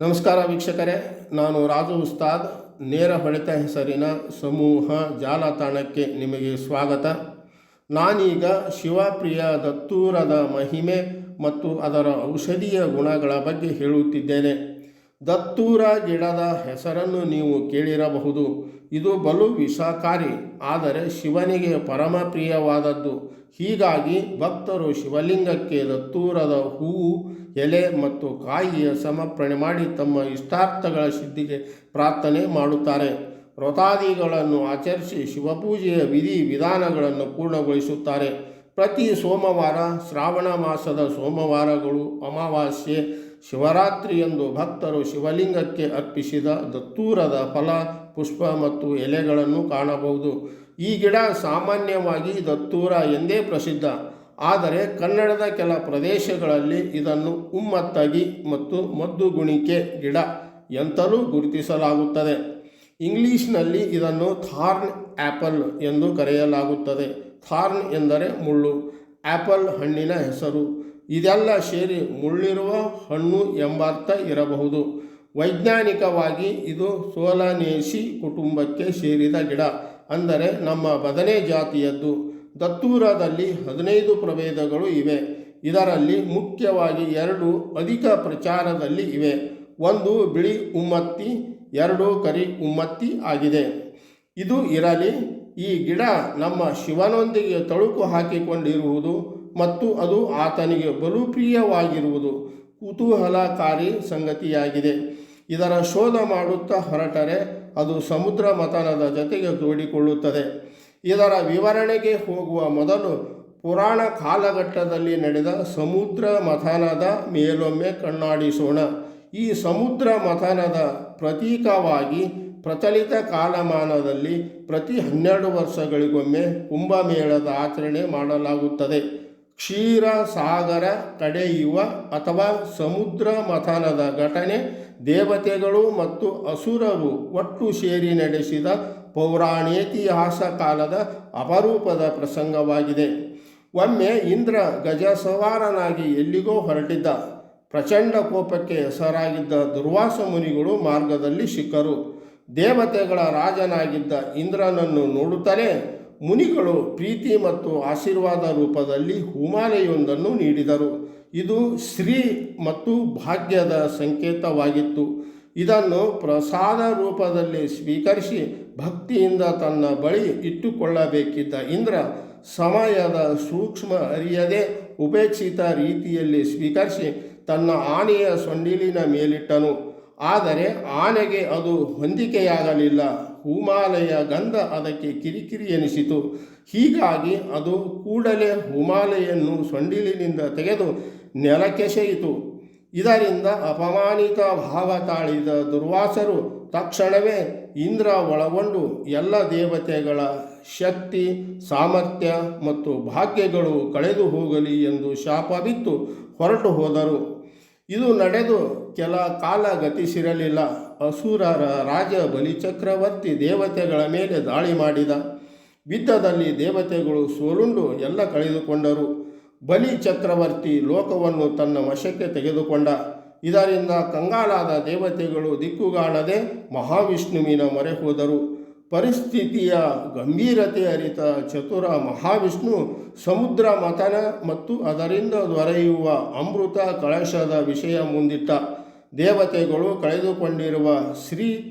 ನಮಸ್ಕಾರ ವೀಕ್ಷಕರೇ, ನಾನು ರಾಜು ಉಸ್ತಾದ್. ನೇರ ಹೊಡೆತ ಹೆಸರಿನ ಸಮೂಹ ಜಾಲತಾಣಕ್ಕೆ ನಿಮಗೆ ಸ್ವಾಗತ. ನಾನೀಗ ಶಿವಪ್ರಿಯ ದತ್ತೂರದ ಮಹಿಮೆ ಮತ್ತು ಅದರ ಔಷಧೀಯ ಗುಣಗಳ ಬಗ್ಗೆ ಹೇಳುತ್ತಿದ್ದೇನೆ. ದತ್ತೂರ ಗಿಡದ ಹೆಸರನ್ನು ನೀವು ಕೇಳಿರಬಹುದು. ಇದು ಬಲು ವಿಷಕಾರಿ, ಆದರೆ ಶಿವನಿಗೆ ಪರಮ ಪ್ರಿಯವಾದದ್ದು ಹೀಗಾಗಿ ಭಕ್ತರು ಶಿವಲಿಂಗಕ್ಕೆ ದತ್ತೂರದ ಹೂವು, ಎಲೆ ಮತ್ತು ಕಾಯಿಯ ಸಮರ್ಪಣೆ ಮಾಡಿ ತಮ್ಮ ಇಷ್ಟಾರ್ಥಗಳ ಸಿದ್ಧಿಗೆ ಪ್ರಾರ್ಥನೆ ಮಾಡುತ್ತಾರೆ. ವ್ರತಾದಿಗಳನ್ನು ಆಚರಿಸಿ ಶಿವಪೂಜೆಯ ವಿಧಿ ವಿಧಾನಗಳನ್ನು ಪೂರ್ಣಗೊಳಿಸುತ್ತಾರೆ. ಪ್ರತಿ ಸೋಮವಾರ, ಶ್ರಾವಣ ಮಾಸದ ಸೋಮವಾರಗಳು ಅಮಾವಾಸ್ಯೆ ಶಿವರಾತ್ರಿಯಂದು ಭಕ್ತರು ಶಿವಲಿಂಗಕ್ಕೆ ಅರ್ಪಿಸಿದ ದತ್ತೂರದ ಫಲ, ಪುಷ್ಪ ಮತ್ತು ಎಲೆಗಳನ್ನು ಕಾಣಬಹುದು. ಈ ಗಿಡ ಸಾಮಾನ್ಯವಾಗಿ ದತ್ತೂರ ಎಂದೇ ಪ್ರಸಿದ್ಧ. ಆದರೆ ಕನ್ನಡದ ಕೆಲ ಪ್ರದೇಶಗಳಲ್ಲಿ ಇದನ್ನು ಉಮ್ಮತ್ತಗಿ ಮತ್ತು ಮದ್ದುಗುಣಿಕೆ ಗಿಡ ಎಂತಲೂ ಗುರುತಿಸಲಾಗುತ್ತದೆ. ಇಂಗ್ಲೀಷ್ನಲ್ಲಿ ಇದನ್ನು ಥಾರ್ನ್ ಆ್ಯಪಲ್ ಎಂದು ಕರೆಯಲಾಗುತ್ತದೆ. ಥಾರ್ನ್ ಎಂದರೆ ಮುಳ್ಳು ಆ್ಯಪಲ್ ಹಣ್ಣಿನ ಹೆಸರು. ಇದೆಲ್ಲ ಸೇರಿ ಮುಳ್ಳಿರುವ ಹಣ್ಣು ಎಂಬರ್ಥ ಇರಬಹುದು. ವೈಜ್ಞಾನಿಕವಾಗಿ ಇದು ಸೋಲನೇಸಿ ಕುಟುಂಬಕ್ಕೆ ಸೇರಿದ ಗಿಡ. ಅಂದರೆ ನಮ್ಮ ಬದನೆ ಜಾತಿಯದ್ದು. ದತ್ತೂರದಲ್ಲಿ ಹದಿನೈದು ಪ್ರಭೇದಗಳು ಇವೆ. ಇದರಲ್ಲಿ ಮುಖ್ಯವಾಗಿ ಎರಡು ಅಧಿಕ ಪ್ರಚಾರದಲ್ಲಿ ಇವೆ. ಒಂದು ಬಿಳಿ ಉಮ್ಮತ್ತಿ, ಎರಡು ಕರಿ ಉಮ್ಮತ್ತಿ ಆಗಿದೆ. ಇದು ಇರಲಿ, ಈ ಗಿಡ ನಮ್ಮ ಶಿವನೊಂದಿಗೆ ತಳುಕು ಹಾಕಿಕೊಂಡಿರುವುದು ಮತ್ತು ಅದು ಆತನಿಗೆ ಬಲು ಪ್ರಿಯವಾಗಿರುವುದು ಕುತೂಹಲಕಾರಿ ಸಂಗತಿಯಾಗಿದೆ. ಇದರ ಶೋಧ ಮಾಡುತ್ತಾ ಹೊರಟರೆ ಅದು ಸಮುದ್ರ ಮಥನದ ಜೊತೆಗೆ ಜೋಡಿಕೊಳ್ಳುತ್ತದೆ. ಇದರ ವಿವರಣೆಗೆ ಹೋಗುವ ಮೊದಲು ಪುರಾಣ ಕಾಲಘಟ್ಟದಲ್ಲಿ ನಡೆದ ಸಮುದ್ರ ಮಥನದ ಮೇಲೊಮ್ಮೆ ಕಣ್ಣಾಡಿಸೋಣ. ಈ ಸಮುದ್ರ ಮಥನದ ಪ್ರತೀಕವಾಗಿ ಪ್ರಚಲಿತ ಕಾಲಮಾನದಲ್ಲಿ ಪ್ರತಿ ಹನ್ನೆರಡು ವರ್ಷಗಳಿಗೊಮ್ಮೆ ಕುಂಭಮೇಳದ ಆಚರಣೆ ಮಾಡಲಾಗುತ್ತದೆ. ಕ್ಷೀರ ಸಾಗರ ತಡೆಯುವ ಅಥವಾ ಸಮುದ್ರ ಮಥನದ ಘಟನೆ ದೇವತೆಗಳು ಮತ್ತು ಅಸುರರು ಒಟ್ಟು ಸೇರಿ ನಡೆಸಿದ ಪೌರಾಣೇತಿಹಾಸ ಕಾಲದ ಅಪರೂಪದ ಪ್ರಸಂಗವಾಗಿದೆ. ಒಮ್ಮೆ ಇಂದ್ರ ಗಜ ಸವಾರನಾಗಿ ಎಲ್ಲಿಗೋ ಹೊರಟಿದ್ದ ಪ್ರಚಂಡ ಕೋಪಕ್ಕೆ ಹೆಸರಾಗಿದ್ದ ದುರ್ವಾಸ ಮುನಿಗಳು ಮಾರ್ಗದಲ್ಲಿ ಸಿಕ್ಕರು. ದೇವತೆಗಳ ರಾಜನಾಗಿದ್ದ ಇಂದ್ರನನ್ನು ನೋಡುತ್ತಲೇ ಮುನಿಗಳು ಪ್ರೀತಿ ಮತ್ತು ಆಶೀರ್ವಾದ ರೂಪದಲ್ಲಿ ಹುಮಾಲೆಯೊಂದನ್ನು ನೀಡಿದರು. ಇದು ಶ್ರೀ ಮತ್ತು ಭಾಗ್ಯದ ಸಂಕೇತವಾಗಿತ್ತು. ಇದನ್ನು ಪ್ರಸಾದ ರೂಪದಲ್ಲಿ ಸ್ವೀಕರಿಸಿ ಭಕ್ತಿಯಿಂದ ತನ್ನ ಬಳಿ ಇಟ್ಟುಕೊಳ್ಳಬೇಕಿದ್ದ ಇಂದ್ರ ಸಮಯದ ಸೂಕ್ಷ್ಮ ಅರಿಯದೆ ಉಪೇಕ್ಷಿತ ರೀತಿಯಲ್ಲಿ ಸ್ವೀಕರಿಸಿ ತನ್ನ ಆನೆಯ ಸೊಂಡಿಲಿನ ಮೇಲಿಟ್ಟನು. ಆದರೆ ಆನೆಗೆ ಅದು ಹೊಂದಿಕೆಯಾಗಲಿಲ್ಲ. ಹುಮಾಲಯ ಗಂಧ ಅದಕ್ಕೆ ಕಿರಿಕಿರಿ ಎನಿಸಿತು. ಹೀಗಾಗಿ ಅದು ಕೂಡಲೇ ಹುಮಾಲೆಯನ್ನು ಸೊಂಡಿಲಿನಿಂದ ತೆಗೆದು ನೆಲಕ್ಕೆಸೆಯಿತು ಇದರಿಂದ ಅಪಮಾನಿತ ಭಾವ ತಾಳಿದ ದುರ್ವಾಸರು ತಕ್ಷಣವೇ ಇಂದ್ರ ಒಳಗೊಂಡು ಎಲ್ಲ ದೇವತೆಗಳ ಶಕ್ತಿ, ಸಾಮರ್ಥ್ಯ ಮತ್ತು ಭಾಗ್ಯಗಳು ಕಳೆದು ಹೋಗಲಿ ಎಂದು ಶಾಪ ಬಿತ್ತು ಹೊರಟು ಹೋದರು. ಇದು ನಡೆದು ಕೆಲ ಕಾಲ ಗತಿಸಿರಲಿಲ್ಲ. ಅಸುರರ ರಾಜ ಬಲಿಚಕ್ರವರ್ತಿ ದೇವತೆಗಳ ಮೇಲೆ ದಾಳಿ ಮಾಡಿದ. ಬಿದ್ದದಲ್ಲಿ ದೇವತೆಗಳು ಸೋಲುಂಡು ಎಲ್ಲ ಕಳೆದುಕೊಂಡರು. ಬಲಿ ಚಕ್ರವರ್ತಿ ಲೋಕವನ್ನು ತನ್ನ ವಶಕ್ಕೆ ತೆಗೆದುಕೊಂಡ. ಇದರಿಂದ ಕಂಗಾಲಾದ ದೇವತೆಗಳು ದಿಕ್ಕುಗಾಣದೆ ಮಹಾವಿಷ್ಣುವಿನ ಮೊರೆ ಹೋದರು. ಪರಿಸ್ಥಿತಿಯ ಗಂಭೀರತೆ ಅರಿತ ಚತುರ ಮಹಾವಿಷ್ಣು ಸಮುದ್ರ ಮಥನ ಮತ್ತು ಅದರಿಂದ ದೊರೆಯುವ ಅಮೃತ ಕಳಶದ ವಿಷಯ ಮುಂದಿಟ್ಟ. ದೇವತೆಗಳು ಕಳೆದುಕೊಂಡಿರುವ ಶ್ರೀ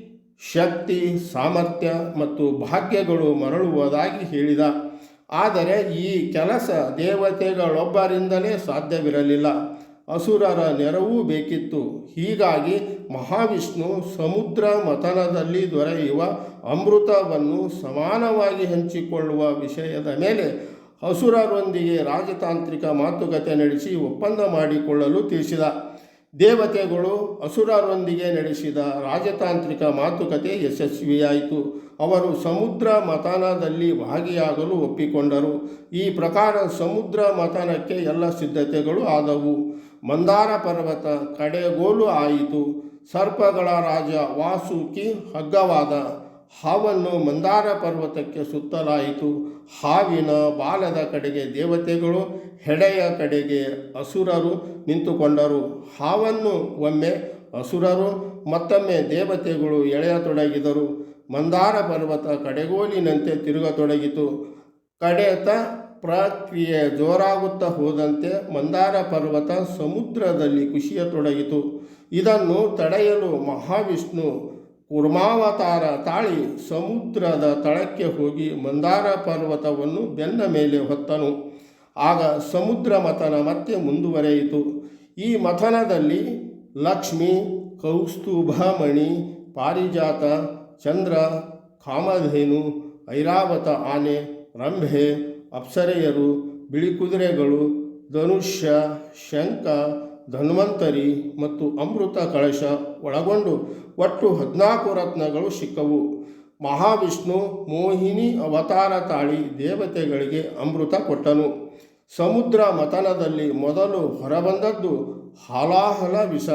ಶಕ್ತಿ, ಸಾಮರ್ಥ್ಯ ಮತ್ತು ಭಾಗ್ಯಗಳು ಮರಳುವುದಾಗಿ ಹೇಳಿದ. ಆದರೆ ಈ ಕೆಲಸ ದೇವತೆಗಳೊಬ್ಬರಿಂದಲೇ ಸಾಧ್ಯವಿರಲಿಲ್ಲ. ಅಸುರರ ನೆರವೂ ಬೇಕಿತ್ತು. ಹೀಗಾಗಿ ಮಹಾವಿಷ್ಣು ಸಮುದ್ರ ಮಥನದಲ್ಲಿ ದೊರೆಯುವ ಅಮೃತವನ್ನು ಸಮಾನವಾಗಿ ಹಂಚಿಕೊಳ್ಳುವ ವಿಷಯದ ಮೇಲೆ ಅಸುರರೊಂದಿಗೆ ರಾಜತಾಂತ್ರಿಕ ಮಾತುಕತೆ ನಡೆಸಿ ಒಪ್ಪಂದ ಮಾಡಿಕೊಳ್ಳಲು ತಿಳಿಸಿದ. ದೇವತೆಗಳು ಅಸುರರೊಂದಿಗೆ ನಡೆಸಿದ ರಾಜತಾಂತ್ರಿಕ ಮಾತುಕತೆ ಯಶಸ್ವಿಯಾಯಿತು. ಅವರು ಸಮುದ್ರ ಮಥನದಲ್ಲಿ ಭಾಗಿಯಾಗಲು ಒಪ್ಪಿಕೊಂಡರು. ಈ ಪ್ರಕಾರ ಸಮುದ್ರ ಮತನಕ್ಕೆ ಎಲ್ಲ ಸಿದ್ಧತೆಗಳು ಆದವು. ಮಂದಾರ ಪರ್ವತ ಕಡೆಗೋಲು ಆಯಿತು. ಸರ್ಪಗಳ ರಾಜ ವಾಸುಕಿ ಹಗ್ಗವಾದ ಹಾವನ್ನು ಮಂದಾರ ಪರ್ವತಕ್ಕೆ ಸುತ್ತಲಾಯಿತು. ಹಾವಿನ ಬಾಲದ ಕಡೆಗೆ ದೇವತೆಗಳು, ಹೆಡೆಯ ಕಡೆಗೆ ಅಸುರರು ನಿಂತುಕೊಂಡರು. ಹಾವನ್ನು ಒಮ್ಮೆ ಅಸುರರು, ಮತ್ತೊಮ್ಮೆ ದೇವತೆಗಳು ಎಳೆಯತೊಡಗಿದರು. ಮಂದಾರ ಪರ್ವತ ಕಡೆಗೋಲಿನಂತೆ ತಿರುಗತೊಡಗಿತು. ಕಡೆತ ಪ್ರಕ್ರಿಯೆ ಜೋರಾಗುತ್ತಾ ಹೋದಂತೆ ಮಂದಾರ ಪರ್ವತ ಸಮುದ್ರದಲ್ಲಿ ಕುಸಿಯತೊಡಗಿತು. ಇದನ್ನು ತಡೆಯಲು ಮಹಾವಿಷ್ಣು ಕೂರ್ಮಾವತಾರ ತಾಳಿ ಸಮುದ್ರದ ತಳಕ್ಕೆ ಹೋಗಿ ಮಂದಾರ ಪರ್ವತವನ್ನು ಬೆನ್ನ ಮೇಲೆ ಹೊತ್ತನು. ಆಗ ಸಮುದ್ರ ಮಥನ ಮತ್ತೆ ಮುಂದುವರೆಯಿತು. ಈ ಮಥನದಲ್ಲಿ ಲಕ್ಷ್ಮಿ ಕೌಸ್ತುಭಮಣಿ ಪಾರಿಜಾತ, ಚಂದ್ರ, ಕಾಮಧೇನು, ಐರಾವತ ಆನೆ, ರಂಭೆ, ಅಪ್ಸರೆಯರು ಬಿಳಿ ಕುದುರೆಗಳು ಧನುಷ್ಯ, ಶಂಖ ಧನ್ವಂತರಿ ಮತ್ತು ಅಮೃತ ಕಳಶ ಒಳಗೊಂಡು ಒಟ್ಟು ಹದಿನಾಲ್ಕು ರತ್ನಗಳು ಸಿಕ್ಕವು. ಮಹಾವಿಷ್ಣು ಮೋಹಿನಿ ಅವತಾರ ತಾಳಿ ದೇವತೆಗಳಿಗೆ ಅಮೃತ ಕೊಟ್ಟನು. ಸಮುದ್ರ ಮತನದಲ್ಲಿ ಮೊದಲು ಹೊರಬಂದದ್ದು ಹಾಲಾಹಲ ವಿಷ.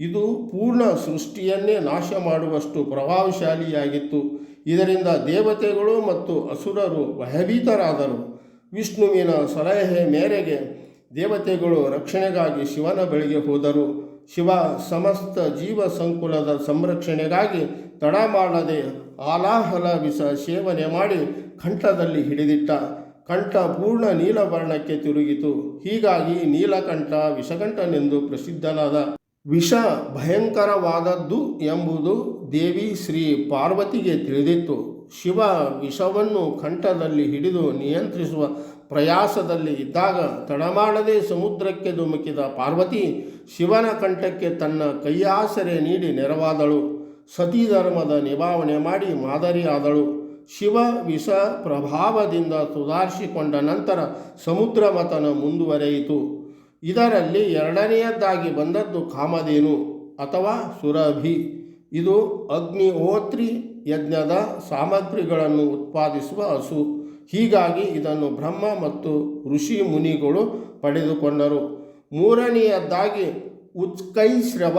ಇದು ಪೂರ್ಣ ಸೃಷ್ಟಿಯನ್ನೇ ನಾಶ ಮಾಡುವಷ್ಟು ಪ್ರಭಾವಶಾಲಿಯಾಗಿತ್ತು. ಇದರಿಂದ ದೇವತೆಗಳು ಮತ್ತು ಅಸುರರು ಭಯಭೀತರಾದರು. ವಿಷ್ಣುವಿನ ಸಲಹೆ ಮೇರೆಗೆ ದೇವತೆಗಳು ರಕ್ಷಣೆಗಾಗಿ ಶಿವನ ಬಳಿಗೆ ಹೋದರು. ಶಿವ ಸಮಸ್ತ ಜೀವ ಸಂಕುಲದ ಸಂರಕ್ಷಣೆಗಾಗಿ ತಡ ಮಾಡದೆ ಆಲಾಹಲ ವಿಷ ಸೇವನೆ ಮಾಡಿ ಕಂಠದಲ್ಲಿ ಹಿಡಿದಿಟ್ಟ. ಕಂಠ ಪೂರ್ಣ ನೀಲವರ್ಣಕ್ಕೆ ತಿರುಗಿತು. ಹೀಗಾಗಿ ನೀಲಕಂಠ ವಿಷಕಂಠನೆಂದು ಪ್ರಸಿದ್ಧನಾದ. ವಿಷ ಭಯಂಕರವಾದದ್ದು ಎಂಬುದು ದೇವಿ ಶ್ರೀ ಪಾರ್ವತಿಗೆ ತಿಳಿದಿತ್ತು. ಶಿವ ವಿಷವನ್ನು ಕಂಠದಲ್ಲಿ ಹಿಡಿದು ನಿಯಂತ್ರಿಸುವ ಪ್ರಯಾಸದಲ್ಲಿ ಇದ್ದಾಗ ತಡಮಾಡದೆ ಸಮುದ್ರಕ್ಕೆ ಧುಮುಕಿದ ಪಾರ್ವತಿ ಶಿವನ ಕಂಠಕ್ಕೆ ತನ್ನ ಕೈಯಾಸರೆ ನೀಡಿ ನೆರವಾದಳು. ಸತಿ ಧರ್ಮದ ನಿಭಾವಣೆ ಮಾಡಿ ಮಾದರಿಯಾದಳು ಶಿವ ವಿಷ ಪ್ರಭಾವದಿಂದ ಸುಧಾರಿಸಿಕೊಂಡ ನಂತರ ಸಮುದ್ರ ಮತನ ಮುಂದುವರೆಯಿತು. ಇದರಲ್ಲಿ ಎರಡನೆಯದ್ದಾಗಿ ಬಂದದ್ದು ಕಾಮಧೇನು ಅಥವಾ ಸುರಭಿ. ಇದು ಅಗ್ನಿಹೋತ್ರಿ ಯಜ್ಞದ ಸಾಮಗ್ರಿಗಳನ್ನು ಉತ್ಪಾದಿಸುವ ಹಸು. ಹೀಗಾಗಿ ಇದನ್ನು ಬ್ರಹ್ಮ ಮತ್ತು ಋಷಿ ಮುನಿಗಳು ಪಡೆದುಕೊಂಡರು. ಮೂರನೆಯದ್ದಾಗಿ ಉತ್ಕೈ ಶ್ರವ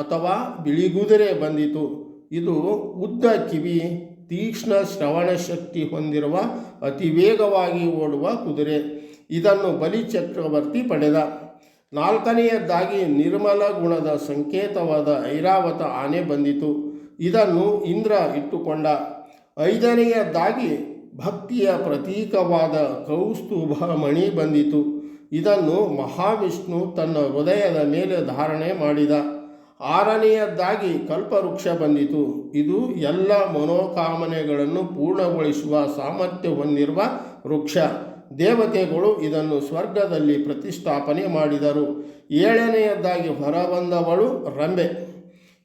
ಅಥವಾ ಬಿಳಿಗುದುರೆ ಬಂದಿತು. ಇದು ಉದ್ದ ಕಿವಿ, ತೀಕ್ಷ್ಣ ಶ್ರವಣ ಶಕ್ತಿ ಹೊಂದಿರುವ ಅತಿ ವೇಗವಾಗಿ ಓಡುವ ಕುದುರೆ. ಇದನ್ನು ಬಲಿ ಚಕ್ರವರ್ತಿ ಪಡೆದ. ನಾಲ್ಕನೆಯದ್ದಾಗಿ ನಿರ್ಮಲ ಗುಣದ ಸಂಕೇತವಾದ ಐರಾವತ ಆನೆ ಬಂದಿತು. ಇದನ್ನು ಇಂದ್ರ ಇಟ್ಟುಕೊಂಡ. ಐದನೆಯದಾಗಿ ಭಕ್ತಿಯ ಪ್ರತೀಕವಾದ ಕೌಸ್ತುಭ ಮಣಿ ಬಂದಿತು. ಇದನ್ನು ಮಹಾವಿಷ್ಣು ತನ್ನ ಹೃದಯದ ಮೇಲೆ ಧಾರಣೆ ಮಾಡಿದ. ಆರನೆಯದ್ದಾಗಿ ಕಲ್ಪವೃಕ್ಷ ಬಂದಿತು. ಇದು ಎಲ್ಲ ಮನೋಕಾಮನೆಗಳನ್ನು ಪೂರ್ಣಗೊಳಿಸುವ ಸಾಮರ್ಥ್ಯ ಹೊಂದಿರುವ ವೃಕ್ಷ. ದೇವತೆಗಳು ಇದನ್ನು ಸ್ವರ್ಗದಲ್ಲಿ ಪ್ರತಿಷ್ಠಾಪನೆ ಮಾಡಿದರು. ಏಳನೆಯದ್ದಾಗಿ ಹೊರಬಂದವಳು ರಂಬೆ.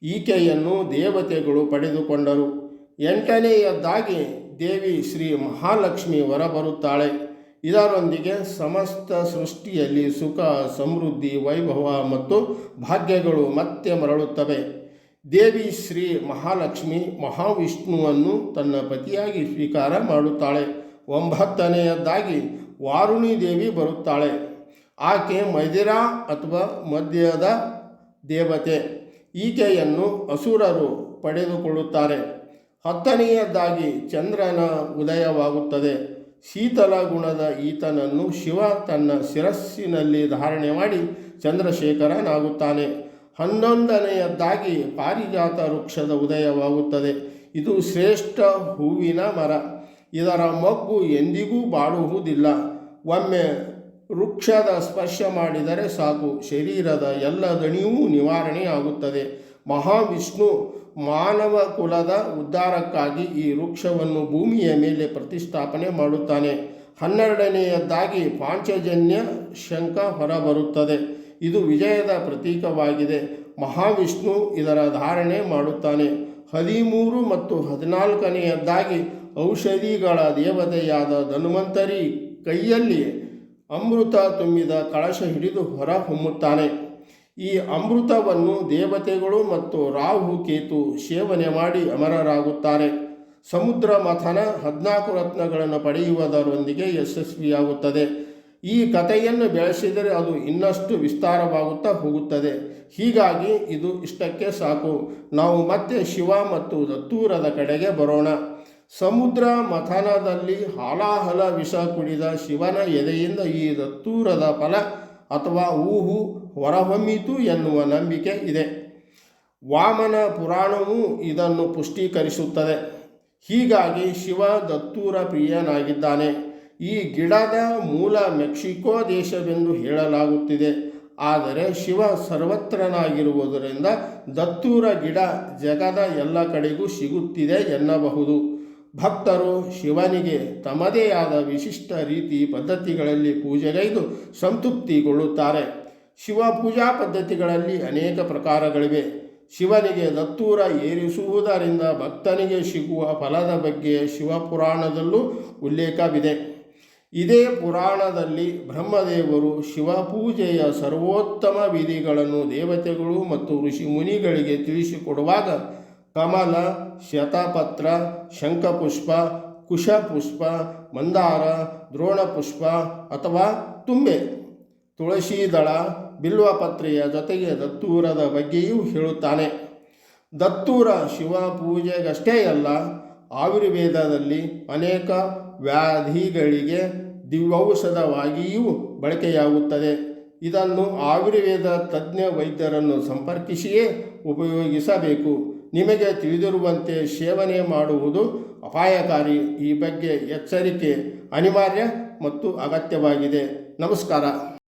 ಈಕೆಯನ್ನು ದೇವತೆಗಳು ಪಡೆದುಕೊಂಡರು. ಎಂಟನೆಯದಾಗಿ ದೇವಿ ಶ್ರೀ ಮಹಾಲಕ್ಷ್ಮಿ ಹೊರಬರುತ್ತಾಳೆ. ಇದರೊಂದಿಗೆ ಸಮಸ್ತ ಸೃಷ್ಟಿಯಲ್ಲಿ ಸುಖ, ಸಮೃದ್ಧಿ, ವೈಭವ ಮತ್ತು ಭಾಗ್ಯಗಳು ಮತ್ತೆ ಮರಳುತ್ತವೆ. ದೇವಿ ಶ್ರೀ ಮಹಾಲಕ್ಷ್ಮಿ ಮಹಾವಿಷ್ಣುವನ್ನು ತನ್ನ ಪತಿಯಾಗಿ ಸ್ವೀಕಾರ ಮಾಡುತ್ತಾಳೆ. ಒಂಬತ್ತನೆಯದಾಗಿ ವಾರುಣಿ ದೇವಿ ಬರುತ್ತಾಳೆ. ಆಕೆ ಮದಿರಾ ಅಥವಾ ಮದ್ಯದ ದೇವತೆ. ಈಕೆಯನ್ನು ಅಸುರರು ಪಡೆದುಕೊಳ್ಳುತ್ತಾರೆ. ಹತ್ತನೆಯದಾಗಿ ಚಂದ್ರನ ಉದಯವಾಗುತ್ತದೆ. ಶೀತಲ ಗುಣದ ಈತನನ್ನು ಶಿವ ತನ್ನ ಶಿರಸ್ಸಿನಲ್ಲಿ ಧಾರಣೆ ಮಾಡಿ ಚಂದ್ರಶೇಖರನಾಗುತ್ತಾನೆ. ಹನ್ನೊಂದನೆಯದ್ದಾಗಿ ಪಾರಿಜಾತ ವೃಕ್ಷದ ಉದಯವಾಗುತ್ತದೆ. ಇದು ಶ್ರೇಷ್ಠ ಹೂವಿನ ಮರ. ಇದರ ಮೊಗ್ಗು ಎಂದಿಗೂ ಬಾಡುವುದಿಲ್ಲ ಒಮ್ಮೆ ವೃಕ್ಷದ ಸ್ಪರ್ಶ ಮಾಡಿದರೆ ಸಾಕು. ಶರೀರದ ಎಲ್ಲ ದಣಿಯೂ ನಿವಾರಣೆಯಾಗುತ್ತದೆ. ಮಹಾವಿಷ್ಣು ಮಾನವ ಕುಲದ ಉದ್ಧಾರಕ್ಕಾಗಿ ಈ ವೃಕ್ಷವನ್ನು ಭೂಮಿಯ ಮೇಲೆ ಪ್ರತಿಷ್ಠಾಪನೆ ಮಾಡುತ್ತಾನೆ. ಹನ್ನೆರಡನೆಯದ್ದಾಗಿ ಪಾಂಚಜನ್ಯ ಶಂಖ ಹೊರಬರುತ್ತದೆ. ಇದು ವಿಜಯದ ಪ್ರತೀಕವಾಗಿದೆ. ಮಹಾವಿಷ್ಣು ಇದರ ಧಾರಣೆ ಮಾಡುತ್ತಾನೆ. ಹದಿಮೂರು ಮತ್ತು ಹದಿನಾಲ್ಕನೆಯದ್ದಾಗಿ ಔಷಧಿಗಳ ದೇವತೆಯಾದ ಧನ್ವಂತರಿ ಕೈಯಲ್ಲಿ ಅಮೃತ ತುಂಬಿದ ಕಳಶ ಹಿಡಿದು ಹೊರ ಹೊಮ್ಮುತ್ತಾನೆ ಈ ಅಮೃತವನ್ನು ದೇವತೆಗಳು ಮತ್ತು ರಾಹು ಕೇತು ಸೇವನೆ ಮಾಡಿ ಅಮರರಾಗುತ್ತಾರೆ. ಸಮುದ್ರ ಮಥನ ಹದಿನಾಲ್ಕು ರತ್ನಗಳನ್ನು ಪಡೆಯುವುದರೊಂದಿಗೆ ಯಶಸ್ವಿಯಾಗುತ್ತದೆ. ಈ ಕಥೆಯನ್ನು ಬೆಳೆಸಿದರೆ ಅದು ಇನ್ನಷ್ಟು ವಿಸ್ತಾರವಾಗುತ್ತಾ ಹೋಗುತ್ತದೆ. ಹೀಗಾಗಿ ಇದು ಇಷ್ಟಕ್ಕೆ ಸಾಕು. ನಾವು ಮತ್ತೆ ಶಿವ ಮತ್ತು ದತ್ತೂರದ ಕಡೆಗೆ ಬರೋಣ. ಸಮುದ್ರ ಮಥನದಲ್ಲಿ ಹಾಲಾಹಲ ವಿಷ ಕುಡಿದ ಶಿವನ ಎದೆಯಿಂದ ಈ ದತ್ತೂರದ ಫಲ ಅಥವಾ ಊಹು ಹೊರಹೊಮ್ಮಿತು ಎನ್ನುವ ನಂಬಿಕೆ ಇದೆ. ವಾಮನ ಪುರಾಣವೂ ಇದನ್ನು ಪುಷ್ಟೀಕರಿಸುತ್ತದೆ. ಹೀಗಾಗಿ ಶಿವ ದತ್ತೂರ ಪ್ರಿಯನಾಗಿದ್ದಾನೆ. ಈ ಗಿಡದ ಮೂಲ ಮೆಕ್ಸಿಕೋ ದೇಶವೆಂದು ಹೇಳಲಾಗುತ್ತಿದೆ. ಆದರೆ ಶಿವ ಸರ್ವತ್ರನಾಗಿರುವುದರಿಂದ ದತ್ತೂರ ಗಿಡ ಜಗದ ಎಲ್ಲ ಕಡೆಗೂ ಸಿಗುತ್ತಿದೆ ಎನ್ನಬಹುದು. ಭಕ್ತರು ಶಿವನಿಗೆ ತಮ್ಮದೇ ಆದ ವಿಶಿಷ್ಟ ರೀತಿ ಪದ್ಧತಿಗಳಲ್ಲಿ ಪೂಜೆಗೈದು ಸಂತೃಪ್ತಿಗೊಳ್ಳುತ್ತಾರೆ. ಶಿವ ಪೂಜಾ ಪದ್ಧತಿಗಳಲ್ಲಿ ಅನೇಕ ಪ್ರಕಾರಗಳಿವೆ. ಶಿವನಿಗೆ ದತ್ತೂರ ಏರಿಸುವುದರಿಂದ ಭಕ್ತನಿಗೆ ಸಿಗುವ ಫಲದ ಬಗ್ಗೆ ಶಿವಪುರಾಣದಲ್ಲೂ ಉಲ್ಲೇಖವಿದೆ. ಇದೇ ಪುರಾಣದಲ್ಲಿ ಬ್ರಹ್ಮದೇವರು ಶಿವಪೂಜೆಯ ಸರ್ವೋತ್ತಮ ವಿಧಿಗಳನ್ನು ದೇವತೆಗಳು ಮತ್ತು ಋಷಿ ಮುನಿಗಳಿಗೆ ತಿಳಿಸಿಕೊಡುವಾಗ ಕಮಲ, ಶತಪತ್ರ, ಶಂಖಪುಷ್ಪ, ಕುಶಪುಷ್ಪ, ಮಂದಾರ, ದ್ರೋಣಪುಷ್ಪ ಅಥವಾ ತುಂಬೆ ತುಳಸಿ ದಳ ಬಿಲ್ವಪತ್ರೆಯ ಜೊತೆಗೆ ದತ್ತೂರದ ಬಗ್ಗೆಯೂ ಹೇಳುತ್ತಾನೆ. ದತ್ತೂರ ಶಿವ ಪೂಜೆಗಷ್ಟೇ ಅಲ್ಲ, ಆಯುರ್ವೇದದಲ್ಲಿ ಅನೇಕ ವ್ಯಾಧಿಗಳಿಗೆ ದಿವ್ಯೌಷಧವಾಗಿಯೂ ಬಳಕೆಯಾಗುತ್ತದೆ. ಇದನ್ನು ಆಯುರ್ವೇದ ತಜ್ಞ ವೈದ್ಯರನ್ನು ಸಂಪರ್ಕಿಸಿಯೇ ಉಪಯೋಗಿಸಬೇಕು. ನಿಮಗೆ ತಿಳಿದಿರುವಂತೆ ಸೇವನೆ ಮಾಡುವುದು ಅಪಾಯಕಾರಿ. ಈ ಬಗ್ಗೆ ಎಚ್ಚರಿಕೆ, ಅನಿವಾರ್ಯ ಮತ್ತು ಅಗತ್ಯವಾಗಿದೆ. ನಮಸ್ಕಾರ.